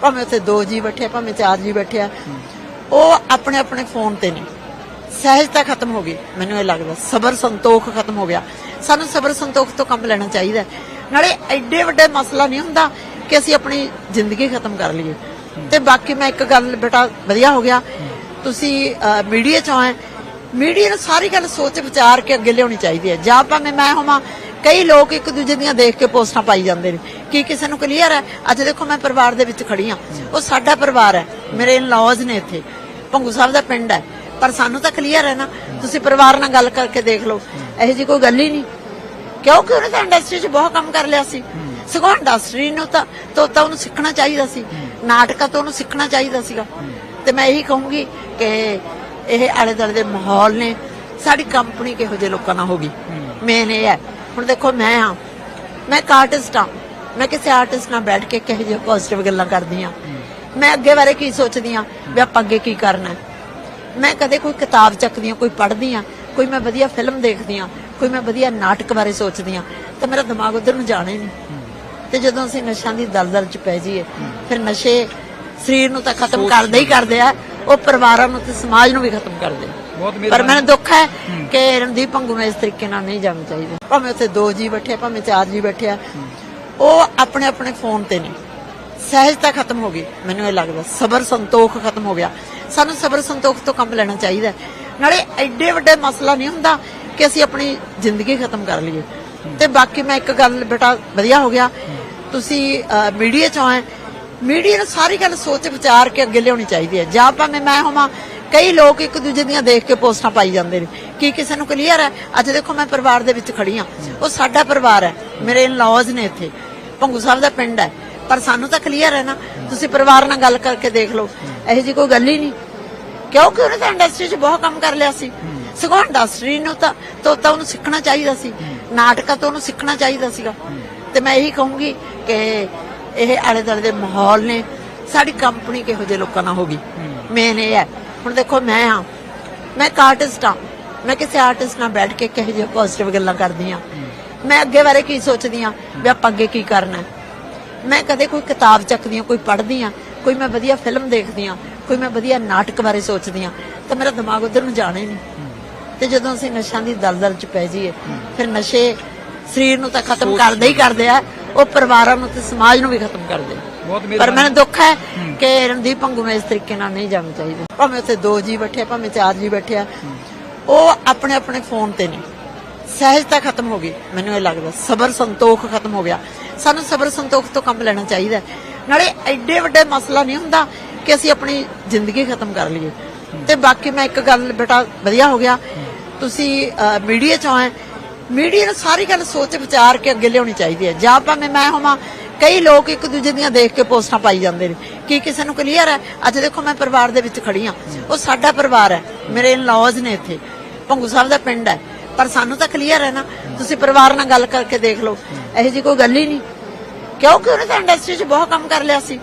ਭਾਵੇਂ ਉੱਥੇ ਦੋ ਜੀ ਬੈਠੇ ਭਾਵੇਂ ਚਾਰ ਜੀ ਬੈਠੇ ਆ, ਉਹ ਆਪਣੇ ਆਪਣੇ ਫੋਨ ਤੇ ਨੇ। ਸਹਿਜਤਾ ਖਤਮ ਹੋ ਗਈ। ਮੈਨੂੰ ਇਹ ਲੱਗਦਾ, ਸਬਰ ਸੰਤੋਖ ਖਤਮ ਹੋ ਗਿਆ। ਸਾਨੂੰ ਸਬਰ ਸੰਤੋਖ ਤੋਂ ਕੰਮ ਲੈਣਾ ਚਾਹੀਦਾ ਨਾਲੇ ਐਡੇ ਵੱਡੇ ਮਸਲਾ ਨਹੀਂ ਹੁੰਦਾ ਕਿ ਅਸੀਂ ਆਪਣੀ ਜ਼ਿੰਦਗੀ ਖਤਮ ਕਰ ਲਈਏ। ਤੇ ਬਾਕੀ ਮੈਂ ਇੱਕ ਗੱਲ, ਬੇਟਾ, ਵਧੀਆ ਹੋ ਗਿਆ। ਤੁਸੀਂ ਮੀਡੀਆ ਚ ਆਏ ਮੀਡੀਆ ਨੂੰ ਸਾਰੀ ਗੱਲ ਸੋਚ ਵਿਚਾਰ ਕੇ ਅੱਗੇ ਲਿਆਉਣੀ ਚਾਹੀਦੀ ਹੈ। ਜਾਂ ਭਾਵੇਂ ਮੈਂ ਹੋਵਾਂ ਕਈ ਲੋਕ ਇੱਕ ਦੂਜੇ ਦੀਆਂ ਦੇਖ ਕੇ ਪੋਸਟਾਂ ਪਾਈ ਜਾਂਦੇ ਨੇ। ਕੀ ਕਿਸੇ ਨੂੰ ਕਲੀਅਰ ਹੈ? ਅੱਜ ਦੇਖੋ ਮੈਂ ਪਰਿਵਾਰ ਦੇ ਵਿੱਚ ਖੜੀ ਆ ਉਹ ਸਾਡਾ ਪਰਿਵਾਰ ਹੈ। ਮੇਰੇ ਇਨ-ਲॉज ਨੇ ਇੱਥੇ। ਭੰਗੂ ਸਾਹਿਬ ਦਾ ਪਿੰਡ ਹੈ। ਪਰ ਸਾਨੂੰ ਤਾਂ ਕਲੀਅਰ ਹੈ ਨਾ। ਤੁਸੀਂ ਪਰਿਵਾਰ ਨਾਲ ਗੱਲ ਕਰਕੇ ਦੇਖ ਲਓ। ਇਹੋ ਜੀ ਕੋਈ ਗੱਲ ਹੀ ਨਹੀਂ। ਕਿਉਂਕਿ ਉਹਨੇ ਤਾਂ ਇੰਡਸਟਰੀ 'ਚ ਬਹੁਤ ਕੰਮ ਕਰ ਲਿਆ ਸੀ। ਸਗੋਂ ਇੰਡਸਟਰੀ ਨੂੰ ਤਾਂ ਤੋਂ ਉਹਨੂੰ ਸਿੱਖਣਾ ਚਾਹੀਦਾ ਸੀ। ਨਾਟਕਾਂ ਤੋਂ ਉਹਨੂੰ ਸਿੱਖਣਾ ਚਾਹੀਦਾ ਸੀਗਾ। ਤੇ ਮੈਂ ਇਹੀ ਕਹੂੰਗੀ ਕਿ ਇਹ ਆਲੇ ਦੁਆਲੇ ਦੇ ਮਾਹੌਲ ਨੇ। ਸਾਡੀ ਕੰਪਨੀ ਕਿਹੋ ਜਿਹੇ ਲੋਕਾਂ ਨਾਲ ਹੋਗੀ ਮੇਨ ਇਹ ਹੈ ਹੁਣ ਦੇਖੋ ਮੈਂ ਹਾਂ ਮੈਂ ਇੱਕ ਆਰਟਿਸਟ ਹਾਂ। ਮੈਂ ਕਿਸੇ ਆਰਟਿਸਟ ਨਾਲ ਬੈਠ ਕੇ ਕਿਹੋ ਜਿਹੇ ਪੋਜ਼ਿਟਿਵ ਗੱਲਾਂ ਕਰਦੀ ਹਾਂ। ਮੈਂ ਅੱਗੇ ਬਾਰੇ ਕੀ ਸੋਚਦੀ ਹਾਂ ਵੀ ਆਪਾਂ ਅੱਗੇ ਕੀ ਕਰਨਾ ਮੈਂ ਕਦੇ ਕੋਈ ਕਿਤਾਬ ਚੱਕਦੀ ਹਾਂ ਕੋਈ ਪੜ੍ਹਦੀ ਹਾਂ ਕੋਈ ਮੈਂ ਵਧੀਆ ਫਿਲਮ ਦੇਖਦੀ ਹਾਂ ਕੋਈ ਮੈਂ ਵਧੀਆ ਨਾਟਕ ਬਾਰੇ ਸੋਚਦੀ ਹਾਂ ਤਾਂ ਮੇਰਾ ਦਿਮਾਗ ਉਧਰ ਨੂੰ ਜਾਣਾ ਹੀ ਨਹੀਂ। ਤੇ ਜਦੋਂ ਅਸੀਂ ਨਸ਼ਿਆਂ ਦੀ ਦਲਦਲ ਚ ਪੈ ਜਾਈਏ ਫਿਰ ਨਸ਼ੇ ਸਰੀਰ ਨੂੰ ਤਾਂ ਖਤਮ ਕਰਦੇ ਹੀ ਕਰਦੇ ਆ ਉਹ ਪਰਿਵਾਰਾਂ ਨੂੰ ਤੇ ਸਮਾਜ ਨੂੰ ਵੀ ਖਤਮ ਕਰਦੇ ਆ। ਪਰ ਮੈਨੂੰ ਦੁੱਖ ਹੈ ਕਿ ਰਣਦੀਪ ਪੰਗੂ ਨੂੰ ਇਸ ਤਰੀਕੇ ਨਾਲ ਨਹੀਂ ਜਾਣਾ ਚਾਹੀਦਾ। ਭਾਵੇਂ ਉੱਥੇ ਦੋ ਜੀ ਬੈਠੇ ਆ ਭਾਵੇਂ ਚਾਰ ਜੀ ਬੈਠੇ ਆ। ਉਹ ਆਪਣੇ ਆਪਣੇ ਫੋਨ ਤੇ ਨੇ। ਸਹਿਜਤਾ ਖਤਮ ਹੋ ਗਈ ਮੈਨੂੰ ਇਹ ਲੱਗਦਾ। ਸਬਰ ਸੰਤੋਖ ਖਤਮ ਹੋ ਗਿਆ। ਸਾਨੂੰ ਸਬਰ ਸੰਤੋਖ ਤੋਂ ਕੰਮ ਲੈਣਾ ਚਾਹੀਦਾ। ਨਾਲੇ ਐਡੇ ਵੱਡੇ ਮਸਲਾ ਨਹੀਂ ਹੁੰਦਾ ਕਿ ਅਸੀਂ ਆਪਣੀ ਜ਼ਿੰਦਗੀ ਖਤਮ ਕਰ ਲਈਏ। ਤੇ ਬਾਕੀ ਮੈਂ ਇੱਕ ਗੱਲ ਬੇਟਾ ਵਧੀਆ ਹੋ ਗਿਆ। ਤੁਸੀਂ ਮੀਡੀਆ ਚੋਂ ਆਏ। ਮੀਡੀਆ ਨੂੰ ਸਾਰੀ ਗੱਲ ਸੋਚ ਵਿਚਾਰ ਕੇ ਅੱਗੇ ਲਿਆਉਣੀ ਚਾਹੀਦੀ ਹੈ। ਜਾਂ ਭਾਵੇਂ ਮੈਂ ਹੋਵਾਂ ਕਈ ਲੋਕ ਇੱਕ ਦੂਜੇ ਦੀਆਂ ਦੇਖ ਕੇ ਪੋਸਟਾਂ ਪਾਈ ਜਾਂਦੇ ਨੇ। ਕੀ ਕਿਸੇ ਨੂੰ ਕਲੀਅਰ ਹੈ? ਅੱਜ ਦੇਖੋ ਮੈਂ ਪਰਿਵਾਰ ਦੇ ਵਿੱਚ ਖੜੀ ਆ ਉਹ ਸਾਡਾ ਪਰਿਵਾਰ ਹੈ। ਮੇਰੇ ਇਨ-ਲॉज ਨੇ ਇੱਥੇ। ਭੰਗੂ ਸਾਹਿਬ ਦਾ ਪਿੰਡ ਹੈ। ਪਰ ਸਾਨੂੰ ਤਾਂ ਕਲੀਅਰ ਹੈ ਨਾ। ਤੁਸੀਂ ਪਰਿਵਾਰ ਨਾਲ ਗੱਲ ਕਰਕੇ ਦੇਖ ਲਓ। ਇਹੋ ਜੀ ਕੋਈ ਗੱਲ ਹੀ ਨਹੀਂ। ਕਿਉਂਕਿ ਉਹਨੇ ਤਾਂ ਇੰਡਸਟਰੀ 'ਚ ਬਹੁਤ ਕੰਮ ਕਰ ਲਿਆ ਸੀ। ਸਗੋਂ ਇੰਡਸਟਰੀ ਨੂੰ ਤਾਂ ਤੋਤਾ ਤਾਂ ਉਹਨੂੰ ਸਿੱਖਣਾ ਚਾਹੀਦਾ ਸੀ। ਨਾਟਕਾਂ ਤੋਂ ਉਹਨੂੰ ਸਿੱਖਣਾ ਚਾਹੀਦਾ ਸੀਗਾ। ਤੇ ਮੈਂ ਇਹੀ ਕਹੂੰਗੀ ਕਿ ਇਹ ਆਲੇ ਦੁਆਲੇ ਦੇ ਮਾਹੌਲ ਨੇ। ਸਾਡੀ ਕੰਪਨੀ ਕਿਹੋ ਜਿਹੇ ਲੋਕਾਂ ਨਾਲ ਹੋਗੀ ਮੇਨ ਇਹ ਹੈ। ਹੁਣ ਦੇਖੋ ਮੈਂ ਹਾਂ। ਮੈਂ ਇੱਕ ਆਰਟਿਸਟ ਹਾਂ। ਮੈਂ ਕਿਸੇ ਆਰਟਿਸਟ ਨਾਲ ਬੈਠ ਕੇ ਕਿਹੋ ਜਿਹੇ ਪੋਜ਼ਿਟਿਵ ਗੱਲਾਂ ਕਰਦੀ ਹਾਂ। ਮੈਂ ਅੱਗੇ ਬਾਰੇ ਕੀ ਸੋਚਦੀ ਹਾਂ ਵੀ ਆਪਾਂ ਅੱਗੇ ਕੀ ਕਰਨਾ ਮੈਂ ਕਦੇ ਕੋਈ ਕਿਤਾਬ ਚੱਕਦੀ ਹਾਂ ਕੋਈ ਪੜ੍ਹਦੀ ਹਾਂ ਕੋਈ ਮੈਂ ਵਧੀਆ ਫਿਲਮ ਦੇਖਦੀ ਹਾਂ ਕੋਈ ਮੈਂ ਵਧੀਆ ਨਾਟਕ ਬਾਰੇ ਸੋਚਦੀ ਹਾਂ ਤਾਂ ਮੇਰਾ ਦਿਮਾਗ ਉਧਰ ਨੂੰ ਜਾਣਾ ਹੀ ਨਹੀਂ। ਤੇ ਜਦੋਂ ਅਸੀਂ ਨਸ਼ਿਆਂ ਦੀ ਦਲਦਲ ਚ ਪੈ ਜਾਈਏ ਫਿਰ ਨਸ਼ੇ ਸਰੀਰ ਨੂੰ ਤਾਂ ਖਤਮ ਕਰਦੇ ਹੀ ਕਰਦੇ ਆ। ਉਹ ਪਰਿਵਾਰਾਂ ਨੂੰ ਤੇ ਸਮਾਜ ਨੂੰ ਵੀ ਖਤਮ ਕਰਦੇ ਆ। ਬਹੁਤ ਪਰ ਮੈਨੂੰ ਦੁੱਖ ਹੈ ਕਿ ਰਣਦੀਪ ਪੰਗੂ ਨੂੰ ਇਸ ਤਰੀਕੇ ਨਾਲ ਨਹੀਂ ਜਾਣਾ ਚਾਹੀਦਾ। ਭਾਵੇਂ ਉੱਥੇ ਦੋ ਜੀ ਬੈਠੇ ਭਾਵੇਂ ਚਾਰ ਜੀ ਬੈਠੇ ਆ। ਉਹ ਆਪਣੇ ਆਪਣੇ ਫੋਨ ਤੇ ਨੇ। ਸਹਿਜਤਾ ਖਤਮ ਹੋ ਗਈ ਮੈਨੂੰ ਇਹ ਲੱਗਦਾ। ਸਬਰ ਸੰਤੋਖ ਖਤਮ ਹੋ ਗਿਆ। ਸਾਨੂੰ ਸਬਰ ਸੰਤੋਖ ਤੋਂ ਕੰਮ ਲੈਣਾ ਚਾਹੀਦਾ। ਨਾਲੇ ਐਡੇ ਵੱਡੇ ਮਸਲਾ ਨਹੀਂ ਹੁੰਦਾ ਕਿ ਅਸੀਂ ਆਪਣੀ ਜ਼ਿੰਦਗੀ ਖਤਮ ਕਰ ਲਈਏ। ਤੇ ਬਾਕੀ ਮੈਂ ਇੱਕ ਗੱਲ ਬੇਟਾ ਵਧੀਆ ਹੋ ਗਿਆ। ਤੁਸੀਂ ਮੀਡੀਆ ਚੋਂ ਆਏ। ਮੀਡੀਆ ਨੂੰ ਸਾਰੀ ਗੱਲ ਸੋਚ ਵਿਚਾਰ ਕੇ ਅੱਗੇ ਲਿਆਉਣੀ ਚਾਹੀਦੀ ਹੈ। ਜਾਂ ਭਾਵੇਂ ਮੈਂ ਹੋਵਾਂ ਕਈ ਲੋਕ ਇੱਕ ਦੂਜੇ ਦੀਆਂ ਦੇਖ ਕੇ ਪੋਸਟਾਂ ਪਾਈ ਜਾਂਦੇ ਨੇ। ਕੀ ਕਿਸੇ ਨੂੰ ਕਲੀਅਰ ਹੈ? ਅੱਜ ਦੇਖੋ ਮੈਂ ਪਰਿਵਾਰ ਦੇ ਵਿੱਚ ਖੜੀ ਆ ਉਹ ਸਾਡਾ ਪਰਿਵਾਰ ਹੈ। ਮੇਰੇ ਇਨ-ਲॉज ਨੇ ਇੱਥੇ। ਭੰਗੂ ਸਾਹਿਬ ਦਾ ਪਿੰਡ ਹੈ। ਪਰ ਸਾਨੂੰ ਤਾਂ ਕਲੀਅਰ ਹੈ ਨਾ। ਤੁਸੀਂ ਪਰਿਵਾਰ ਨਾਲ ਗੱਲ ਕਰਕੇ ਦੇਖ ਲਓ। ਇਹੋ ਜੀ ਕੋਈ ਗੱਲ ਹੀ ਨਹੀਂ। ਕਿਉਂਕਿ ਉਹਨੇ ਤਾਂ ਇੰਡਸਟਰੀ 'ਚ ਬਹੁਤ ਕੰਮ ਕਰ ਲਿਆ ਸੀ।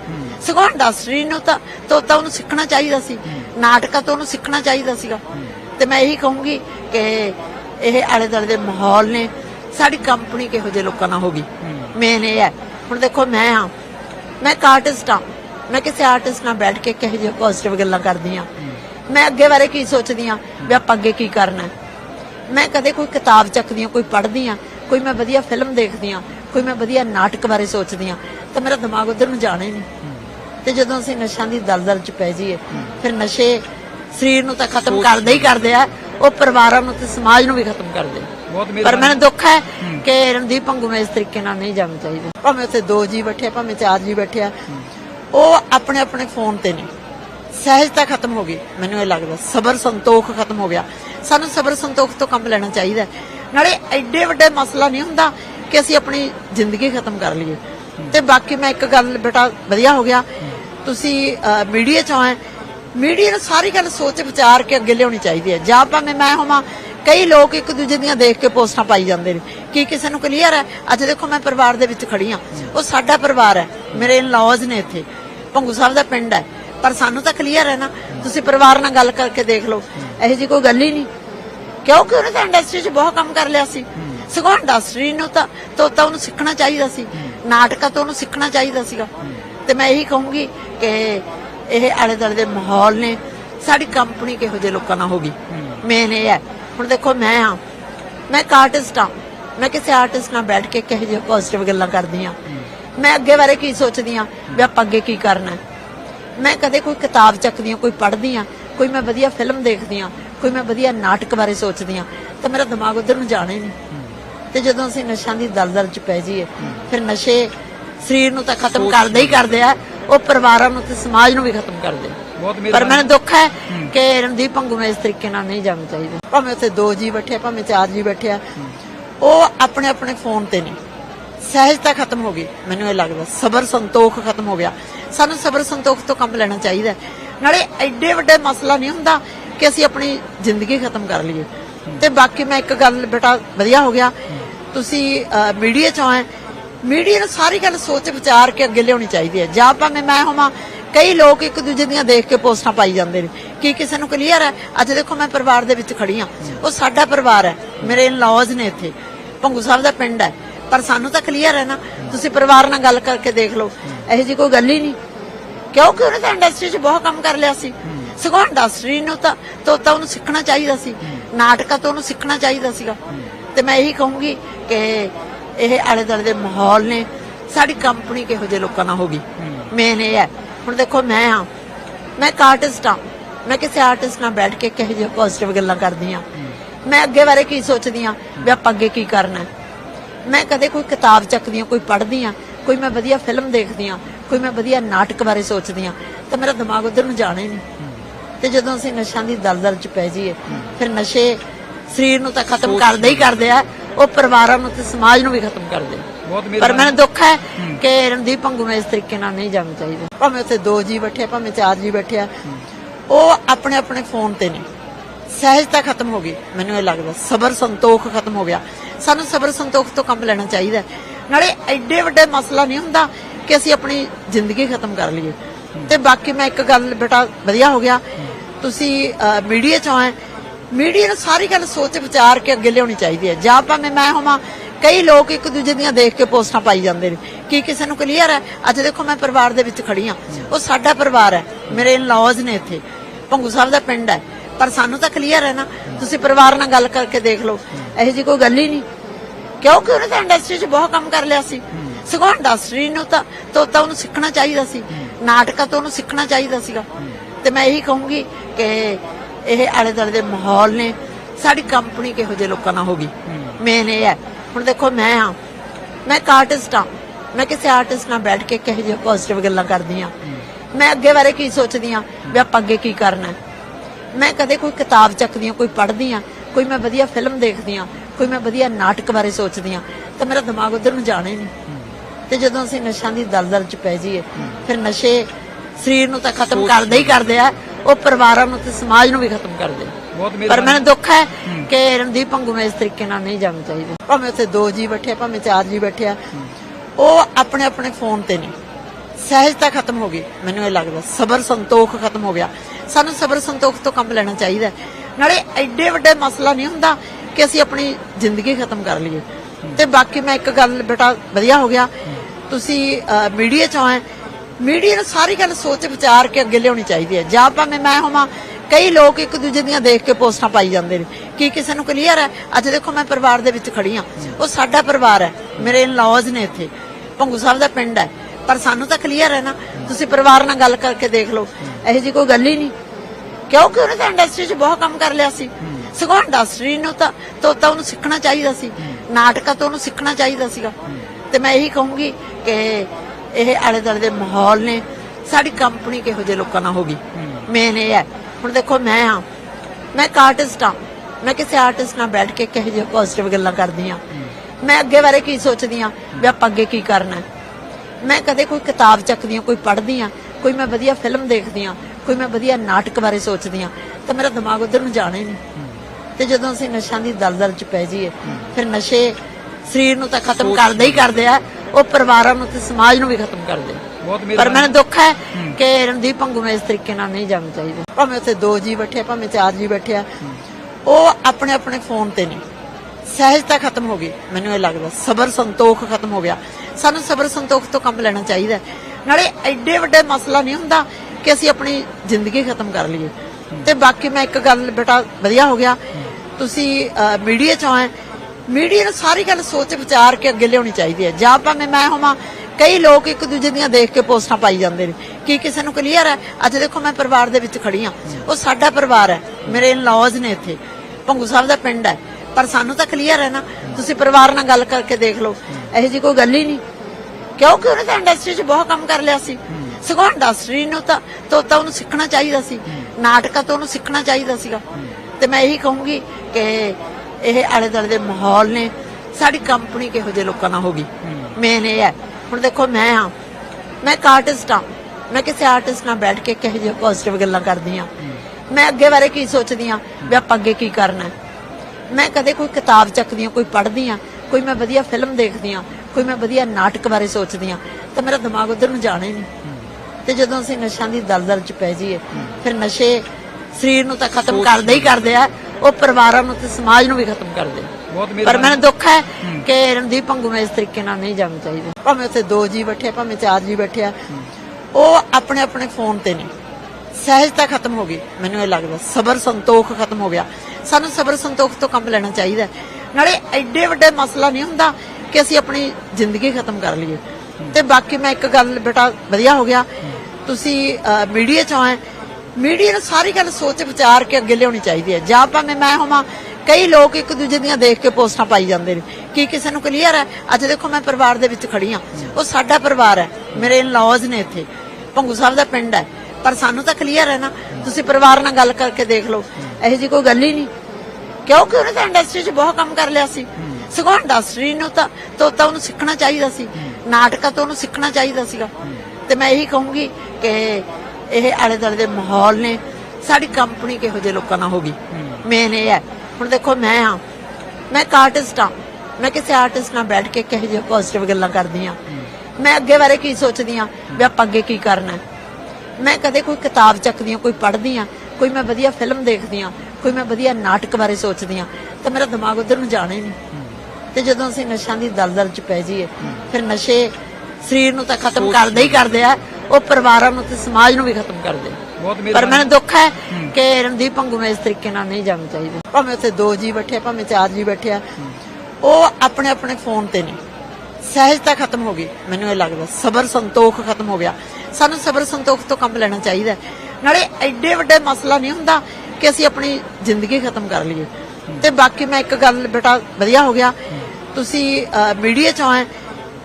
ਸਗੋਂ ਇੰਡਸਟਰੀ ਨੂੰ ਤਾਂ ਤੋਂ ਤਾਂ ਉਹਨੂੰ ਸਿੱਖਣਾ ਚਾਹੀਦਾ ਸੀ। ਨਾਟਕਾਂ ਤੋਂ ਉਹਨੂੰ ਸਿੱਖਣਾ ਚਾਹੀਦਾ ਸੀਗਾ। ਤੇ ਮੈਂ ਇਹੀ ਕਹੂੰਗੀ ਕਿ ਇਹ ਆਲੇ ਦੁਆਲੇ ਦੇ ਮਾਹੌਲ ਨੇ। ਸਾਡੀ ਕੰਪਨੀ ਕਿਹੋ ਜਿਹੇ ਲੋਕਾਂ ਨਾਲ ਹੋਗੀ ਮੇਨ ਇਹ ਹੈ। ਹੁਣ ਦੇਖੋ ਮੈਂ ਹਾਂ। ਮੈਂ ਇੱਕ ਆਰਟਿਸਟ ਹਾਂ। ਮੈਂ ਕਿਸੇ ਆਰਟਿਸਟ ਨਾਲ ਬੈਠ ਕੇ ਕਿਹੋ ਜਿਹੇ ਪੋਜ਼ਿਟਿਵ ਗੱਲਾਂ ਕਰਦੀ ਹਾਂ। ਮੈਂ ਅੱਗੇ ਬਾਰੇ ਕੀ ਸੋਚਦੀ ਹਾਂ ਵੀ ਆਪਾਂ ਅੱਗੇ ਕੀ ਕਰਨਾ ਮੈਂ ਕਦੇ ਕੋਈ ਕਿਤਾਬ ਚੱਕਦੀ ਹਾਂ ਕੋਈ ਪੜ੍ਹਦੀ ਹਾਂ ਕੋਈ ਮੈਂ ਵਧੀਆ ਫਿਲਮ ਦੇਖਦੀ ਹਾਂ ਕੋਈ ਮੈਂ ਵਧੀਆ ਨਾਟਕ ਬਾਰੇ ਸੋਚਦੀ ਹਾਂ ਤਾਂ ਮੇਰਾ ਦਿਮਾਗ ਉਧਰ ਨੂੰ ਜਾਣਾ ਹੀ ਨਹੀਂ। ਤੇ ਜਦੋਂ ਅਸੀਂ ਨਸ਼ਿਆਂ ਦੀ ਦਲਦਲ ਚ ਪੈ ਜਾਈਏ ਫਿਰ ਨਸ਼ੇ ਸਰੀਰ ਨੂੰ ਤਾਂ ਖਤਮ ਕਰਦੇ ਹੀ ਕਰਦੇ ਆ ਉਹ ਪਰਿਵਾਰਾਂ ਨੂੰ ਤੇ ਸਮਾਜ ਨੂੰ ਵੀ ਖਤਮ ਕਰਦੇ ਆ। ਪਰ ਮੈਨੂੰ ਦੁੱਖ ਹੈ ਕਿ ਰਣਦੀਪ ਪੰਗੂ ਇਸ ਤਰੀਕੇ ਨਾਲ ਨਹੀਂ ਜਾਣਾ ਚਾਹੀਦਾ। ਭਾਵੇਂ ਉੱਥੇ ਦੋ ਜੀ ਬੈਠੇ ਭਾਵੇਂ ਚਾਰ ਜੀ ਬੈਠੇ ਉਹ ਆਪਣੇ ਆਪਣੇ ਫੋਨ ਤੇ ਨੇ। ਸਹਿਜਤਾ ਖਤਮ ਹੋ ਗਈ ਮੈਨੂੰ ਇਹ ਲੱਗਦਾ। ਸਬਰ ਸੰਤੋਖ ਖਤਮ ਹੋ ਗਿਆ। ਸਾਨੂੰ ਸਬਰ ਸੰਤੋਖ ਤੋਂ ਕੰਮ ਲੈਣਾ ਚਾਹੀਦਾ। ਨਾਲੇ ਐਡੇ ਵੱਡੇ ਮਸਲਾ ਨਹੀਂ ਹੁੰਦਾ ਕਿ ਅਸੀਂ ਆਪਣੀ ਜ਼ਿੰਦਗੀ ਖਤਮ ਕਰ ਲਈਏ। ਤੇ ਬਾਕੀ ਮੈਂ ਇੱਕ ਗੱਲ ਬੇਟਾ ਵਧੀਆ ਹੋ ਗਿਆ। ਤੁਸੀਂ ਮੀਡੀਆ ਚੋਂ ਆਏ। ਮੀਡੀਆ ਨੂੰ ਸਾਰੀ ਗੱਲ ਸੋਚ ਵਿਚਾਰ ਕੇ ਅੱਗੇ ਲਿਆਉਣੀ ਚਾਹੀਦੀ ਹੈ। ਜਾਂ ਭਾਵੇਂ ਮੈਂ ਹੋਵਾਂ ਕਈ ਲੋਕ ਇੱਕ ਦੂਜੇ ਦੀਆਂ ਦੇਖ ਕੇ ਪੋਸਟਾਂ ਪਾਈ ਜਾਂਦੇ ਨੇ। ਕੀ ਕਿਸੇ ਨੂੰ ਕਲੀਅਰ ਹੈ? ਅੱਜ ਦੇਖੋ ਮੈਂ ਪਰਿਵਾਰ ਦੇ ਵਿੱਚ ਖੜੀ ਆ ਉਹ ਸਾਡਾ ਪਰਿਵਾਰ ਹੈ। ਮੇਰੇ ਇਨ-ਲॉज ਨੇ ਇੱਥੇ। ਭੰਗੂ ਸਾਹਿਬ ਦਾ ਪਿੰਡ ਹੈ। ਪਰ ਸਾਨੂੰ ਤਾਂ ਕਲੀਅਰ ਹੈ ਨਾ। ਤੁਸੀਂ ਪਰਿਵਾਰ ਨਾਲ ਗੱਲ ਕਰਕੇ ਦੇਖ ਲਓ। ਇਹੋ ਜੀ ਕੋਈ ਗੱਲ ਹੀ ਨਹੀਂ। ਕਿਉਂਕਿ ਉਹਨੇ ਤਾਂ ਇੰਡਸਟਰੀ 'ਚ ਬਹੁਤ ਕੰਮ ਕਰ ਲਿਆ ਸੀ। ਸਗੋਂ ਇੰਡਸਟਰੀ ਨੂੰ ਤਾਂ ਤੋਂ ਤਾਂ ਉਹਨੂੰ ਸਿੱਖਣਾ ਚਾਹੀਦਾ ਸੀ। ਨਾਟਕਾਂ ਤੋਂ ਉਹਨੂੰ ਸਿੱਖਣਾ ਚਾਹੀਦਾ ਸੀਗਾ। ਤੇ ਮੈਂ ਇਹੀ ਕਹੂੰਗੀ ਕਿ ਇਹ ਆਲੇ ਦੁਆਲੇ ਦੇ ਮਾਹੌਲ ਨੇ। ਸਾਡੀ ਕੰਪਨੀ ਕਿਹੋ ਜਿਹੇ ਲੋਕਾਂ ਨਾਲ ਹੋਗੀ ਮੇਨ ਇਹ ਹੈ। ਹੁਣ ਦੇਖੋ ਮੈਂ ਹਾਂ। ਮੈਂ ਇੱਕ ਆਰਟਿਸਟ ਹਾਂ। ਮੈਂ ਕਿਸੇ ਆਰਟਿਸਟ ਨਾਲ ਬੈਠ ਕੇ ਕਿਹੋ ਜਿਹੇ ਪੋਜ਼ਿਟਿਵ ਗੱਲਾਂ ਕਰਦੀ ਹਾਂ। ਮੈਂ ਅੱਗੇ ਬਾਰੇ ਕੀ ਸੋਚਦੀ ਹਾਂ? ਵੀ ਆਪਾਂ ਅੱਗੇ ਕੀ ਕਰਨਾ ਮੈਂ ਕਦੇ ਕੋਈ ਕਿਤਾਬ ਚੱਕਦੀ ਹਾਂ ਕੋਈ ਪੜ੍ਹਦੀ ਹਾਂ ਕੋਈ ਮੈਂ ਵਧੀਆ ਫਿਲਮ ਦੇਖਦੀ ਹਾਂ ਕੋਈ ਮੈਂ ਵਧੀਆ ਨਾਟਕ ਬਾਰੇ ਸੋਚਦੀ ਹਾਂ ਤਾਂ ਮੇਰਾ ਦਿਮਾਗ ਉਧਰ ਨੂੰ ਜਾਣਾ ਹੀ ਨਹੀਂ। ਤੇ ਜਦੋਂ ਅਸੀਂ ਨਸ਼ਿਆਂ ਦੀ ਦਲਦਲ ਚ ਪੈ ਜਾਈਏ ਫਿਰ ਨਸ਼ੇ ਸਰੀਰ ਨੂੰ ਤਾਂ ਖਤਮ ਕਰਦੇ ਹੀ ਕਰਦੇ ਆ ਉਹ ਪਰਿਵਾਰਾਂ ਨੂੰ ਤੇ ਸਮਾਜ ਨੂੰ ਵੀ ਖਤਮ ਕਰਦੇ ਆ। ਪਰ ਮੈਨੂੰ ਦੁੱਖ ਹੈ ਕਿ ਰਣਦੀਪ ਭੰਗੂ ਨੂੰ ਇਸ ਤਰੀਕੇ ਨਾਲ ਨਹੀਂ ਜਾਣਾ ਚਾਹੀਦਾ। ਭਾਵੇਂ ਉੱਥੇ ਦੋ ਜੀ ਬੈਠੇ ਭਾਵੇਂ ਚਾਰ ਜੀ ਬੈਠੇ ਆ। ਉਹ ਆਪਣੇ ਆਪਣੇ ਫੋਨ ਤੇ ਨੇ। ਸਹਿਜਤਾ ਖਤਮ ਹੋ ਗਈ ਮੈਨੂੰ ਇਹ ਲੱਗਦਾ। ਸਬਰ ਸੰਤੋਖ ਖਤਮ ਹੋ ਗਿਆ। ਸਾਨੂੰ ਸਬਰ ਸੰਤੋਖ ਤੋਂ ਕੰਮ ਲੈਣਾ ਚਾਹੀਦਾ। ਨਾਲੇ ਐਡੇ ਵੱਡੇ ਮਸਲਾ ਨਹੀਂ ਹੁੰਦਾ ਕਿ ਅਸੀਂ ਆਪਣੀ ਜ਼ਿੰਦਗੀ ਖਤਮ ਕਰ ਲਈਏ। ਤੇ ਬਾਕੀ ਮੈਂ ਇੱਕ ਗੱਲ ਬੇਟਾ ਵਧੀਆ ਹੋ ਗਿਆ। ਤੁਸੀਂ ਮੀਡੀਆ ਚੋਂ ਆਏ। ਮੀਡੀਆ ਨੂੰ ਸਾਰੀ ਗੱਲ ਸੋਚ ਵਿਚਾਰ ਕੇ ਅੱਗੇ ਲਿਆਉਣੀ ਚਾਹੀਦੀ ਹੈ। ਜਾਂ ਭਾਵੇਂ ਮੈਂ ਹੋਵਾਂ ਕਈ ਲੋਕ ਇੱਕ ਦੂਜੇ ਦੀਆਂ ਦੇਖ ਕੇ ਪੋਸਟਾਂ ਪਾਈ ਜਾਂਦੇ ਨੇ। ਕੀ ਕਿਸੇ ਨੂੰ ਕਲੀਅਰ ਹੈ? ਅੱਜ ਦੇਖੋ ਮੈਂ ਪਰਿਵਾਰ ਦੇ ਵਿੱਚ ਖੜੀ ਆ ਉਹ ਸਾਡਾ ਪਰਿਵਾਰ ਹੈ। ਮੇਰੇ ਇਨ-ਲॉज ਨੇ ਇੱਥੇ। ਭੰਗੂ ਸਾਹਿਬ ਦਾ ਪਿੰਡ ਹੈ। ਪਰ ਸਾਨੂੰ ਤਾਂ ਕਲੀਅਰ ਹੈ ਨਾ। ਤੁਸੀਂ ਪਰਿਵਾਰ ਨਾਲ ਗੱਲ ਕਰਕੇ ਦੇਖ ਲਓ। ਇਹੋ ਜੀ ਕੋਈ ਗੱਲ ਹੀ ਨਹੀਂ। ਕਿਉਂਕਿ ਉਹਨੇ ਤਾਂ ਇੰਡਸਟਰੀ 'ਚ ਬਹੁਤ ਕੰਮ ਕਰ ਲਿਆ ਸੀ। ਸਗੋਂ ਇੰਡਸਟਰੀ ਨੂੰ ਤਾਂ ਤੋਂ ਉਹਨੂੰ ਸਿੱਖਣਾ ਚਾਹੀਦਾ ਸੀ। ਨਾਟਕਾਂ ਤੋਂ ਉਹਨੂੰ ਸਿੱਖਣਾ ਚਾਹੀਦਾ ਸੀਗਾ। ਤੇ ਮੈਂ ਇਹੀ ਕਹੂੰਗੀ ਕਿ ਇਹ ਆਲੇ ਦੁਆਲੇ ਦੇ ਮਾਹੌਲ ਨੇ। ਸਾਡੀ ਕੰਪਨੀ ਕਿਹੋ ਜਿਹੇ ਲੋਕਾਂ ਨਾਲ ਹੋਗੀ ਮੇਨ ਇਹ ਹੈ। ਹੁਣ ਦੇਖੋ ਮੈਂ ਹਾਂ ਮੈਂ ਇੱਕ ਆਰਟਿਸਟ ਹਾਂ। ਮੈਂ ਕਿਸੇ ਆਰਟਿਸਟ ਨਾਲ ਬੈਠ ਕੇ ਕਿਹੋ ਜਿਹੇ ਪੋਜ਼ਿਟਿਵ ਗੱਲਾਂ ਕਰਦੀ ਹਾਂ। ਮੈਂ ਅੱਗੇ ਬਾਰੇ ਕੀ ਸੋਚਦੀ ਹਾਂ ਵੀ ਆਪਾਂ ਅੱਗੇ ਕੀ ਕਰਨਾ ਹੈ। ਮੈਂ ਕਦੇ ਕੋਈ ਕਿਤਾਬ ਚੱਕਦੀ ਹਾਂ ਕੋਈ ਪੜ੍ਹਦੀ ਹਾਂ ਕੋਈ ਮੈਂ ਵਧੀਆ ਫਿਲਮ ਦੇਖਦੀ ਹਾਂ ਕੋਈ ਮੈਂ ਵਧੀਆ ਨਾਟਕ ਬਾਰੇ ਸੋਚਦੀ ਹਾਂ ਤਾਂ ਮੇਰਾ ਦਿਮਾਗ ਉਧਰ ਨੂੰ ਜਾਣਾ ਹੀ ਨਹੀਂ। ਤੇ ਜਦੋਂ ਅਸੀਂ ਨਸ਼ਿਆਂ ਦੀ ਦਲਦਲ ਚ ਪੈ ਜਾਈਏ ਫਿਰ ਨਸ਼ੇ ਸਰੀਰ ਨੂੰ ਤਾਂ ਖਤਮ ਕਰਦੇ ਹੀ ਕਰਦੇ ਆ ਉਹ ਪਰਿਵਾਰਾਂ ਨੂੰ ਤੇ ਸਮਾਜ ਨੂੰ ਵੀ ਖਤਮ ਕਰਦੇ ਆ। ਬਹੁਤ ਪਰ ਮੈਨੂੰ ਦੁੱਖ ਹੈ ਕਿ ਰਣਦੀਪ ਭੰਗੂ ਨੂੰ ਇਸ ਤਰੀਕੇ ਨਾਲ ਨਹੀਂ ਜਾਣਾ ਚਾਹੀਦਾ। ਭਾਵੇਂ ਉੱਥੇ ਦੋ ਜੀ ਬੈਠੇ ਆ, ਭਾਵੇਂ ਚਾਰ ਜੀ ਬੈਠੇ ਆ। ਉਹ ਆਪਣੇ ਆਪਣੇ ਫੋਨ ਤੇ ਨੇ। ਸਹਿਜਤਾ ਖਤਮ ਹੋ ਗਈ। ਮੈਨੂੰ ਇਹ ਲੱਗਦਾ ਸਬਰ ਸੰਤੋਖ ਖਤਮ ਹੋ ਗਿਆ। ਸਾਨੂੰ ਸਬਰ ਸੰਤੋਖ ਤੋਂ ਕੰਮ ਲੈਣਾ ਚਾਹੀਦਾ। ਨਾਲੇ ਐਡੇ ਵੱਡੇ ਮਸਲਾ ਨਹੀਂ ਹੁੰਦਾ ਕਿ ਅਸੀਂ ਆਪਣੀ ਜ਼ਿੰਦਗੀ ਖਤਮ ਕਰ ਲਈਏ। ਤੇ ਬਾਕੀ ਮੈਂ ਇੱਕ ਗੱਲ ਬੇਟਾ ਵਧੀਆ ਹੋ ਗਿਆ। ਤੁਸੀਂ ਮੀਡੀਆ ਚੋਂ ਆਏ। ਮੀਡੀਆ ਨੂੰ ਸਾਰੀ ਗੱਲ ਸੋਚ ਵਿਚਾਰ ਕੇ ਅੱਗੇ ਲਿਆਉਣੀ ਚਾਹੀਦੀ ਹੈ। ਜਾਂ ਭਾਵੇਂ ਮੈਂ ਹੋਵਾਂ ਕਈ ਲੋਕ ਇੱਕ ਦੂਜੇ ਦੀਆਂ ਦੇਖ ਕੇ ਪੋਸਟਾਂ ਪਾਈ ਜਾਂਦੇ ਨੇ। ਕੀ ਕਿਸੇ ਨੂੰ ਕਲੀਅਰ ਹੈ? ਅੱਜ ਦੇਖੋ ਮੈਂ ਪਰਿਵਾਰ ਦੇ ਵਿੱਚ ਖੜੀ ਆ ਉਹ ਸਾਡਾ ਪਰਿਵਾਰ ਹੈ। ਮੇਰੇ ਇਨ-ਲॉज ਨੇ ਇੱਥੇ। ਭੰਗੂ ਸਾਹਿਬ ਦਾ ਪਿੰਡ ਹੈ। ਪਰ ਸਾਨੂੰ ਤਾਂ ਕਲੀਅਰ ਹੈ ਨਾ। ਤੁਸੀਂ ਪਰਿਵਾਰ ਨਾਲ ਗੱਲ ਕਰਕੇ ਦੇਖ ਲਓ। ਇਹੋ ਜੀ ਕੋਈ ਗੱਲ ਹੀ ਨਹੀਂ। ਕਿਉਂਕਿ ਉਹਨੇ ਤਾਂ ਇੰਡਸਟਰੀ 'ਚ ਬਹੁਤ ਕੰਮ ਕਰ ਲਿਆ ਸੀ। ਸਗੋਂ ਇੰਡਸਟਰੀ ਨੂੰ ਤਾਂ ਤੋਤਾ ਤਾਂ ਉਹਨੂੰ ਸਿੱਖਣਾ ਚਾਹੀਦਾ ਸੀ। ਨਾਟਕਾਂ ਤੋਂ ਉਹਨੂੰ ਸਿੱਖਣਾ ਚਾਹੀਦਾ ਸੀਗਾ। ਤੇ ਮੈਂ ਇਹੀ ਕਹੂੰਗੀ ਕਿ ਇਹ ਆਲੇ ਦੁਆਲੇ ਦੇ ਮਾਹੌਲ ਨੇ। ਸਾਡੀ ਕੰਪਨੀ ਕਿਹੋ ਜਿਹੇ ਲੋਕਾਂ ਨਾਲ ਹੋਗੀ ਮੇਨ ਇਹ ਹੈ। ਹੁਣ ਦੇਖੋ ਮੈਂ ਹਾਂ ਮੈਂ ਇੱਕ ਆਰਟਿਸਟ ਹਾਂ। ਮੈਂ ਕਿਸੇ ਆਰਟਿਸਟ ਨਾਲ ਬੈਠ ਕੇ ਕਿਹੋ ਜਿਹੇ ਪੋਜ਼ਿਟਿਵ ਗੱਲਾਂ ਕਰਦੀ ਹਾਂ। ਮੈਂ ਅੱਗੇ ਬਾਰੇ ਕੀ ਸੋਚਦੀ ਹਾਂ ਵੀ ਆਪਾਂ ਅੱਗੇ ਕੀ ਕਰਨਾ ਮੈਂ ਕਦੇ ਕੋਈ ਕਿਤਾਬ ਚੱਕਦੀ ਹਾਂ ਕੋਈ ਪੜ੍ਹਦੀ ਹਾਂ ਕੋਈ ਮੈਂ ਵਧੀਆ ਫਿਲਮ ਦੇਖਦੀ ਹਾਂ ਕੋਈ ਮੈਂ ਵਧੀਆ ਨਾਟਕ ਬਾਰੇ ਸੋਚਦੀ ਹਾਂ ਤਾਂ ਮੇਰਾ ਦਿਮਾਗ ਉਧਰ ਨੂੰ ਜਾਣਾ ਹੀ ਨਹੀਂ। ਤੇ ਜਦੋਂ ਅਸੀਂ ਨਸ਼ਿਆਂ ਦੀ ਦਲਦਲ ਚ ਪੈ ਜਾਈਏ ਫਿਰ ਨਸ਼ੇ ਸਰੀਰ ਨੂੰ ਤਾਂ ਖਤਮ ਕਰਦੇ ਹੀ ਕਰਦੇ ਆ ਉਹ ਪਰਿਵਾਰਾਂ ਨੂੰ ਤੇ ਸਮਾਜ ਨੂੰ ਵੀ ਖਤਮ ਕਰਦੇ ਆ। ਪਰ ਮੈਨੂੰ ਦੁੱਖ ਹੈ ਕਿ ਰਣਦੀਪ ਭੰਗੂ ਨੂੰ ਇਸ ਤਰੀਕੇ ਨਾਲ ਨਹੀਂ ਜਾਣਾ ਚਾਹੀਦਾ। ਭਾਵੇਂ ਉੱਥੇ ਦੋ ਜੀ ਬੈਠੇ ਭਾਵੇਂ ਚਾਰ ਜੀ ਬੈਠੇ ਆ। ਉਹ ਆਪਣੇ ਆਪਣੇ ਫੋਨ ਤੇ ਨੇ। ਸਹਿਜਤਾ ਖਤਮ ਹੋ ਗਈ। ਮੈਨੂੰ ਇਹ ਲੱਗਦਾ ਸਬਰ ਸੰਤੋਖ ਖਤਮ ਹੋ ਗਿਆ। ਸਾਨੂੰ ਸਬਰ ਸੰਤੋਖ ਤੋਂ ਕੰਮ ਲੈਣਾ ਚਾਹੀਦਾ। ਨਾਲੇ ਐਡੇ ਵੱਡੇ ਮਸਲਾ ਨਹੀਂ ਹੁੰਦਾ ਕਿ ਅਸੀਂ ਆਪਣੀ ਜ਼ਿੰਦਗੀ ਖਤਮ ਕਰ ਲਈਏ। ਤੇ ਬਾਕੀ ਮੈਂ ਇੱਕ ਗੱਲ ਬੇਟਾ ਵਧੀਆ ਹੋ ਗਿਆ। ਤੁਸੀਂ ਮੀਡੀਆ ਚੋਂ ਆਏ ਮੀਡੀਆ ਨੂੰ ਸਾਰੀ ਗੱਲ ਸੋਚ ਵਿਚਾਰ ਕੇ ਅੱਗੇ ਲਿਆਉਣੀ ਚਾਹੀਦੀ ਹੈ। ਜਾਂ ਭਾਵੇਂ ਮੈਂ ਹੋਵਾਂ ਕਈ ਲੋਕ ਇੱਕ ਦੂਜੇ ਦੀਆਂ ਦੇਖ ਕੇ ਪੋਸਟਾਂ ਪਾਈ ਜਾਂਦੇ ਨੇ। ਕੀ ਕਿਸੇ ਨੂੰ ਕਲੀਅਰ ਹੈ? ਅੱਜ ਦੇਖੋ ਮੈਂ ਪਰਿਵਾਰ ਦੇ ਵਿੱਚ ਖੜੀ ਹਾਂ। ਉਹ ਸਾਡਾ ਪਰਿਵਾਰ ਹੈ। ਮੇਰੇ ਇਨ-ਲॉज ਨੇ ਇੱਥੇ। ਭੰਗੂ ਸਾਹਿਬ ਦਾ ਪਿੰਡ ਹੈ। ਪਰ ਸਾਨੂੰ ਤਾਂ ਕਲੀਅਰ ਹੈ ਨਾ। ਤੁਸੀਂ ਪਰਿਵਾਰ ਨਾਲ ਗੱਲ ਕਰਕੇ ਦੇਖ ਲਓ। ਇਹੋ ਜੀ ਕੋਈ ਗੱਲ ਹੀ ਨਹੀਂ। ਕਿਉਂਕਿ ਉਹਨੇ ਤਾਂ ਇੰਡਸਟਰੀ 'ਚ ਬਹੁਤ ਕੰਮ ਕਰ ਲਿਆ ਸੀ। ਸਗੋਂ ਇੰਡਸਟਰੀ ਨੂੰ ਤਾਂ ਤੋਂ ਤਾਂ ਉਹਨੂੰ ਸਿੱਖਣਾ ਚਾਹੀਦਾ ਸੀ। ਨਾਟਕਾਂ ਤੋਂ ਉਹਨੂੰ ਸਿੱਖਣਾ ਚਾਹੀਦਾ ਸੀਗਾ। ਤੇ ਮੈਂ ਇਹੀ ਕਹੂੰਗੀ ਕਿ ਇਹ ਆਲੇ ਦੁਆਲੇ ਦੇ ਮਾਹੌਲ ਨੇ। ਸਾਡੀ ਕੰਪਨੀ ਕਿਹੋ ਜਿਹੇ ਲੋਕਾਂ ਨਾਲ ਹੋਗੀ ਮੇਨ ਇਹ ਹੈ ਹੁਣ ਦੇਖੋ ਮੈਂ ਹਾਂ ਮੈਂ ਇੱਕ ਆਰਟਿਸਟ ਹਾਂ। ਮੈਂ ਕਿਸੇ ਆਰਟਿਸਟ ਨਾਲ ਬੈਠ ਕੇ ਕਿਹੋ ਜਿਹੇ ਪੋਜ਼ਿਟਿਵ ਗੱਲਾਂ ਕਰਦੀ ਹਾਂ। ਮੈਂ ਅੱਗੇ ਬਾਰੇ ਕੀ ਸੋਚਦੀ ਹਾਂ ਵੀ ਆਪਾਂ ਅੱਗੇ ਕੀ ਕਰਨਾ ਮੈਂ ਕਦੇ ਕੋਈ ਕਿਤਾਬ ਚੱਕਦੀ ਹਾਂ ਕੋਈ ਪੜ੍ਹਦੀ ਹਾਂ ਕੋਈ ਮੈਂ ਵਧੀਆ ਫਿਲਮ ਦੇਖਦੀ ਹਾਂ ਕੋਈ ਮੈਂ ਵਧੀਆ ਨਾਟਕ ਬਾਰੇ ਸੋਚਦੀ ਹਾਂ ਤਾਂ ਮੇਰਾ ਦਿਮਾਗ ਉਧਰ ਨੂੰ ਜਾਣਾ ਹੀ ਨਹੀਂ। ਤੇ ਜਦੋਂ ਅਸੀਂ ਨਸ਼ਿਆਂ ਦੀ ਦਲਦਲ ਚ ਪੈ ਜਾਈਏ ਫਿਰ ਨਸ਼ੇ ਸਰੀਰ ਨੂੰ ਤਾਂ ਖਤਮ ਕਰਦੇ ਹੀ ਕਰਦੇ ਆ। ਉਹ ਪਰਿਵਾਰਾਂ ਨੂੰ ਤੇ ਸਮਾਜ ਨੂੰ ਵੀ ਖਤਮ ਆ। ਬਹੁਤ ਪਰ ਮੈਨੂੰ ਦੁੱਖ ਹੈ ਕਿ ਰਣਦੀਪ ਭੰਗੂ ਨੂੰ ਇਸ ਤਰੀਕੇ ਨਾਲ ਨਹੀਂ ਜਾਣਾ ਚਾਹੀਦਾ। ਭਾਵੇਂ ਉੱਥੇ ਦੋ ਜੀ ਬੈਠੇ ਭਾਵੇਂ ਚਾਰ ਜੀ ਬੈਠੇ ਆ। ਉਹ ਆਪਣੇ ਆਪਣੇ ਫੋਨ ਤੇ ਨੇ। ਸਹਿਜਤਾ ਖਤਮ ਹੋ ਗਈ ਮੈਨੂੰ ਇਹ ਲੱਗਦਾ। ਸਬਰ ਸੰਤੋਖ ਖਤਮ ਹੋ ਗਿਆ। ਸਾਨੂੰ ਸਬਰ ਸੰਤੋਖ ਤੋਂ ਕੰਮ ਲੈਣਾ ਚਾਹੀਦਾ। ਨਾਲੇ ਐਡੇ ਵੱਡੇ ਮਸਲਾ ਨਹੀਂ ਹੁੰਦਾ ਕਿ ਅਸੀਂ ਆਪਣੀ ਜ਼ਿੰਦਗੀ ਖਤਮ ਕਰ ਲਈਏ। ਤੇ ਬਾਕੀ ਮੈਂ ਇੱਕ ਗੱਲ ਬੇਟਾ ਵਧੀਆ ਹੋ ਗਿਆ। ਤੁਸੀਂ ਮੀਡੀਆ ਚੋਂ ਆਏ ਮੀਡੀਆ ਨੂੰ ਸਾਰੀ ਗੱਲ ਸੋਚ ਵਿਚਾਰ ਕੇ ਅੱਗੇ ਲਿਆਉਣੀ ਚਾਹੀਦੀ ਹੈ। ਜਾਂ ਭਾਵੇਂ ਮੈਂ ਹੋਵਾਂ, ਕਈ ਲੋਕ ਇੱਕ ਦੂਜੇ ਦੀਆਂ ਦੇਖ ਕੇ ਪੋਸਟਾਂ ਪਾਈ ਜਾਂਦੇ ਨੇ ਕੀ ਕਿਸੇ ਨੂੰ ਕਲੀਅਰ ਹੈ, ਅੱਜ ਦੇਖੋ ਮੈਂ ਪਰਿਵਾਰ ਦੇ ਵਿੱਚ ਖੜੀ ਹਾਂ। ਉਹ ਸਾਡਾ ਪਰਿਵਾਰ ਹੈ, ਮੇਰੇ ਇਨ-ਲॉज ਨੇ ਇੱਥੇ। ਭੰਗੂ ਸਾਹਿਬ ਦਾ ਪਿੰਡ ਹੈ, ਪਰ ਸਾਨੂੰ ਤਾਂ ਕਲੀਅਰ ਹੈ ਨਾ, ਤੁਸੀਂ ਪਰਿਵਾਰ ਨਾਲ ਗੱਲ ਕਰਕੇ ਦੇਖ ਲਓ। ਇਹੋ ਜੀ ਕੋਈ ਗੱਲ ਹੀ ਨਹੀਂ। ਕਿਉਂਕਿ ਉਹਨੇ ਤਾਂ ਇੰਡਸਟਰੀ 'ਚ ਬਹੁਤ ਕੰਮ ਕਰ ਲਿਆ ਸੀ। ਸਗੋਂ ਇੰਡਸਟਰੀ ਨੂੰ ਤਾਂ ਤੋਂ ਤਾਂ ਉਹਨੂੰ ਸਿੱਖਣਾ ਚਾਹੀਦਾ ਸੀ। ਨਾਟਕਾਂ ਤੋਂ ਉਹਨੂੰ ਸਿੱਖਣਾ ਚਾਹੀਦਾ ਸੀਗਾ। ਤੇ ਮੈਂ ਇਹੀ ਕਹੂੰਗੀ ਕਿ ਇਹ ਆਲੇ ਦੁਆਲੇ ਦੇ ਮਾਹੌਲ ਨੇ ਸਾਡੀ ਕੰਪਨੀ ਕਿਹੋ ਜਿਹੇ ਲੋਕਾਂ ਨਾਲ ਹੋ ਗਈ। ਮੇਨ ਇਹ ਹੈ। ਹੁਣ ਦੇਖੋ ਮੈਂ ਹਾਂ ਮੈਂ ਇੱਕ ਆਰਟਿਸਟ ਹਾਂ। ਮੈਂ ਕਿਸੇ ਆਰਟਿਸਟ ਨਾਲ ਬੈਠ ਕੇ ਕਿਹੋ ਜਿਹੇ ਪੋਜ਼ਿਟਿਵ ਗੱਲਾਂ ਕਰਦੀ ਹਾਂ। ਮੈਂ ਅੱਗੇ ਬਾਰੇ ਕੀ ਸੋਚਦੀ ਹਾਂ ਵੀ ਆਪਾਂ ਅੱਗੇ ਕੀ ਕਰਨਾ ਮੈਂ ਕਦੇ ਕੋਈ ਕਿਤਾਬ ਚੱਕਦੀ ਹਾਂ ਕੋਈ ਪੜ੍ਹਦੀ ਹਾਂ ਕੋਈ ਮੈਂ ਵਧੀਆ ਫਿਲਮ ਦੇਖਦੀ ਹਾਂ ਕੋਈ ਮੈਂ ਵਧੀਆ ਨਾਟਕ ਬਾਰੇ ਸੋਚਦੀ ਹਾਂ ਤਾਂ ਮੇਰਾ ਦਿਮਾਗ ਉਧਰ ਨੂੰ ਜਾਣਾ ਹੀ ਨਹੀਂ। ਤੇ ਜਦੋਂ ਅਸੀਂ ਨਸ਼ਿਆਂ ਦੀ ਦਲਦਲ ਚ ਪੈ ਜਾਈਏ ਫਿਰ ਨਸ਼ੇ ਸਰੀਰ ਨੂੰ ਤਾਂ ਖਤਮ ਕਰਦੇ ਹੀ ਕਰਦੇ ਆ। ਉਹ ਪਰਿਵਾਰਾਂ ਨੂੰ ਤੇ ਸਮਾਜ ਨੂੰ ਵੀ ਖਤਮ ਆ। ਬਹੁਤ ਪਰ ਮੈਨੂੰ ਦੁੱਖ ਹੈ ਕਿ ਰਣਦੀਪ ਪੰਗੂ ਨੂੰ ਇਸ ਤਰੀਕੇ ਨਾਲ ਨਹੀਂ ਜਾਣਾ ਚਾਹੀਦਾ। ਭਾਵੇਂ ਉੱਥੇ ਦੋ ਜੀ ਬੈਠੇ ਆ, ਭਾਵੇਂ ਚਾਰ ਜੀ ਬੈਠੇ ਆ। ਉਹ ਆਪਣੇ ਆਪਣੇ ਫੋਨ ਤੇ ਨੇ। ਸਹਿਜਤਾ ਖਤਮ ਹੋ ਗਈ ਮੈਨੂੰ ਇਹ ਲੱਗਦਾ। ਸਬਰ ਸੰਤੋਖ ਖਤਮ ਹੋ ਗਿਆ। ਸਾਨੂੰ ਸਬਰ ਸੰਤੋਖ ਤੋਂ ਕੰਮ ਲੈਣਾ ਚਾਹੀਦਾ। ਨਾਲੇ ਐਡੇ ਵੱਡੇ ਮਸਲਾ ਨਹੀਂ ਹੁੰਦਾ ਕਿ ਅਸੀਂ ਆਪਣੀ ਜ਼ਿੰਦਗੀ ਖਤਮ ਕਰ ਲਈਏ। ਤੇ ਬਾਕੀ ਮੈਂ ਇੱਕ ਗੱਲ ਬੇਟਾ ਵਧੀਆ ਹੋ ਗਿਆ। ਤੁਸੀਂ ਮੀਡੀਆ ਚੋਂ ਆਏ ਮੀਡੀਆ ਨੂੰ ਸਾਰੀ ਗੱਲ ਸੋਚ ਵਿਚਾਰ ਕੇ ਅੱਗੇ ਲਿਆਉਣੀ ਚਾਹੀਦੀ ਹੈ। ਜਾਂ ਭਾਵੇਂ ਮੈਂ ਹੋਵਾਂ, ਕਈ ਲੋਕ ਇੱਕ ਦੂਜੇ ਦੀਆਂ ਦੇਖ ਕੇ ਪੋਸਟਾਂ ਪਾਈ ਜਾਂਦੇ ਨੇ। ਕੀ ਕਿਸੇ ਨੂੰ ਕਲੀਅਰ ਹੈ? ਅੱਜ ਦੇਖੋ ਮੈਂ ਪਰਿਵਾਰ ਦੇ ਵਿੱਚ ਖੜੀ ਹਾਂ। ਉਹ ਸਾਡਾ ਪਰਿਵਾਰ ਹੈ। ਮੇਰੇ ਇਨ-ਲॉज ਨੇ ਇੱਥੇ। ਭੰਗੂ ਸਾਹਿਬ ਦਾ ਪਿੰਡ ਹੈ। ਪਰ ਸਾਨੂੰ ਤਾਂ ਕਲੀਅਰ ਹੈ ਨਾ। ਤੁਸੀਂ ਪਰਿਵਾਰ ਨਾਲ ਗੱਲ ਕਰਕੇ ਦੇਖ ਲਓ। ਇਹੋ ਜੀ ਕੋਈ ਗੱਲ ਹੀ ਨਹੀਂ। ਕਿਉਂਕਿ ਉਹਨੇ ਤਾਂ ਇੰਡਸਟਰੀ 'ਚ ਬਹੁਤ ਕੰਮ ਕਰ ਲਿਆ ਸੀ। ਸਗੋਂ ਇੰਡਸਟਰੀ ਨੂੰ ਤਾਂ ਤੋਤਾ ਤਾਂ ਉਹਨੂੰ ਸਿੱਖਣਾ ਚਾਹੀਦਾ ਸੀ। ਨਾਟਕਾਂ ਤੋਂ ਉਹਨੂੰ ਸਿੱਖਣਾ ਚਾਹੀਦਾ ਸੀਗਾ। ਤੇ ਮੈਂ ਇਹੀ ਕਹੂੰਗੀ ਕਿ ਇਹ ਆਲੇ ਦੁਆਲੇ ਦੇ ਮਾਹੌਲ ਨੇ ਸਾਡੀ ਕੰਪਨੀ ਕਿਹੋ ਜਿਹੇ ਲੋਕਾਂ ਨਾਲ ਹੋ ਗਈ। ਮੇਨ ਇਹ ਹੈ। ਹੁਣ ਦੇਖੋ ਮੈਂ ਹਾਂ ਮੈਂ ਇੱਕ ਆਰਟਿਸਟ ਹਾਂ। ਮੈਂ ਕਿਸੇ ਆਰਟਿਸਟ ਨਾਲ ਬੈਠ ਕੇ ਕਿਹੋ ਜਿਹੇ ਪੋਜ਼ਿਟਿਵ ਗੱਲਾਂ ਕਰਦੀ ਹਾਂ। ਮੈਂ ਅੱਗੇ ਬਾਰੇ ਕੀ ਸੋਚਦੀ ਹਾਂ? ਵੀ ਆਪਾਂ ਅੱਗੇ ਕੀ ਕਰਨਾ ਮੈਂ ਕਦੇ ਕੋਈ ਕਿਤਾਬ ਚੱਕਦੀ ਹਾਂ ਕੋਈ ਪੜ੍ਹਦੀ ਹਾਂ ਕੋਈ ਮੈਂ ਵਧੀਆ ਫਿਲਮ ਦੇਖਦੀ ਹਾਂ ਕੋਈ ਮੈਂ ਵਧੀਆ ਨਾਟਕ ਬਾਰੇ ਸੋਚਦੀ ਹਾਂ ਤਾਂ ਮੇਰਾ ਦਿਮਾਗ ਉਧਰ ਨੂੰ ਜਾਣਾ ਹੀ ਨਹੀਂ। ਤੇ ਜਦੋਂ ਅਸੀਂ ਨਸ਼ਿਆਂ ਦੀ ਦਲਦਲ ਚ ਪੈ ਜਾਈਏ ਫਿਰ ਨਸ਼ੇ ਸਰੀਰ ਨੂੰ ਤਾਂ ਖਤਮ ਕਰਦੇ ਹੀ ਕਰਦੇ ਆ। ਉਹ ਪਰਿਵਾਰਾਂ ਨੂੰ ਤੇ ਸਮਾਜ ਨੂੰ ਵੀ ਖਤਮ ਕਰਦੇ ਪਰ ਮੈਨੂੰ ਦੁੱਖ ਹੈ ਕਿ ਰਣਦੀਪ ਪੰਗੂ ਨੂੰ ਇਸ ਤਰੀਕੇ ਨਾਲ ਨਹੀਂ ਜਾਣਾ ਚਾਹੀਦਾ। ਭਾਵੇਂ ਉੱਥੇ ਦੋ ਜੀ ਬੈਠੇ ਭਾਵੇਂ ਚਾਰ ਜੀ ਬੈਠੇ ਆ। ਉਹ ਆਪਣੇ ਆਪਣੇ ਫੋਨ ਤੇ ਨੇ। ਸਹਿਜਤਾ ਖਤਮ ਹੋ ਗਈ ਮੈਨੂੰ ਇਹ ਲੱਗਦਾ। ਸਬਰ ਸੰਤੋਖ ਖਤਮ ਹੋ ਗਿਆ। ਸਾਨੂੰ ਸਬਰ ਸੰਤੋਖ ਤੋਂ ਕੰਮ ਲੈਣਾ ਚਾਹੀਦਾ। ਨਾਲੇ ਐਡੇ ਵੱਡੇ ਮਸਲਾ ਨਹੀਂ ਹੁੰਦਾ ਕਿ ਅਸੀਂ ਆਪਣੀ ਜ਼ਿੰਦਗੀ ਖਤਮ ਕਰ ਲਈਏ। ਤੇ ਬਾਕੀ ਮੈਂ ਇੱਕ ਗੱਲ ਬੇਟਾ ਵਧੀਆ ਹੋ ਗਿਆ। ਤੁਸੀਂ ਮੀਡੀਆ ਚੋਂ ਆਏ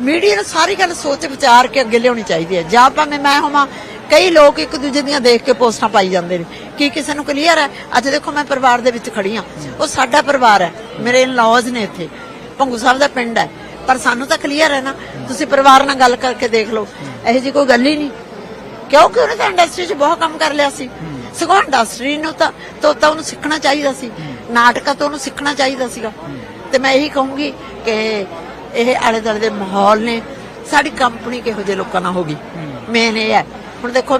ਮੀਡੀਆ ਨੂੰ ਸਾਰੀ ਗੱਲ ਸੋਚ ਵਿਚਾਰ ਕੇ ਅੱਗੇ ਲਿਆਉਣੀ ਚਾਹੀਦੀ ਹੈ। ਜਾਂ ਭਾਵੇਂ ਮੈਂ ਹੋਵਾਂ, ਕਈ ਲੋਕ ਇੱਕ ਦੂਜੇ ਦੀਆਂ ਦੇਖ ਕੇ ਪੋਸਟਾਂ ਪਾਈ ਜਾਂਦੇ ਨੇ। ਕੀ ਕਿਸੇ ਨੂੰ ਕਲੀਅਰ ਹੈ? ਅੱਜ ਦੇਖੋ ਮੈਂ ਪਰਿਵਾਰ ਦੇ ਵਿੱਚ ਖੜੀ ਹਾਂ। ਉਹ ਸਾਡਾ ਪਰਿਵਾਰ ਹੈ। ਮੇਰੇ ਇਨ-ਲॉज ਨੇ ਇੱਥੇ। ਭੰਗੂ ਸਾਹਿਬ ਦਾ ਪਿੰਡ ਹੈ। ਪਰ ਸਾਨੂੰ ਤਾਂ ਕਲੀਅਰ ਹੈ ਨਾ। ਤੁਸੀਂ ਪਰਿਵਾਰ ਨਾਲ ਗੱਲ ਕਰਕੇ ਦੇਖ ਲਓ। ਇਹੋ ਜੀ ਕੋਈ ਗੱਲ ਹੀ ਨਹੀਂ। ਕਿਉਂਕਿ ਉਹਨੇ ਤਾਂ ਇੰਡਸਟਰੀ 'ਚ ਬਹੁਤ ਕੰਮ ਕਰ ਲਿਆ ਸੀ। ਸਗੋਂ ਇੰਡਸਟਰੀ ਨੂੰ ਤਾਂ ਤੋਤਾ ਤਾਂ ਉਹਨੂੰ ਸਿੱਖਣਾ ਚਾਹੀਦਾ ਸੀ। ਨਾਟਕਾਂ ਤੋਂ ਉਹਨੂੰ ਸਿੱਖਣਾ ਚਾਹੀਦਾ ਸੀਗਾ। ਤੇ ਮੈਂ ਇਹੀ ਕਹੂੰਗੀ ਕਿ ਇਹ ਆਲੇ ਦੁਆਲੇ ਦੇ ਮਾਹੌਲ ਨੇ ਸਾਡੀ ਕੰਪਨੀ ਕਿਹੋ ਜਿਹੇ ਲੋਕਾਂ ਨਾਲ ਹੋ ਗਈ। ਮੇਨ ਇਹ ਹੈ। ਹੁਣ ਦੇਖੋ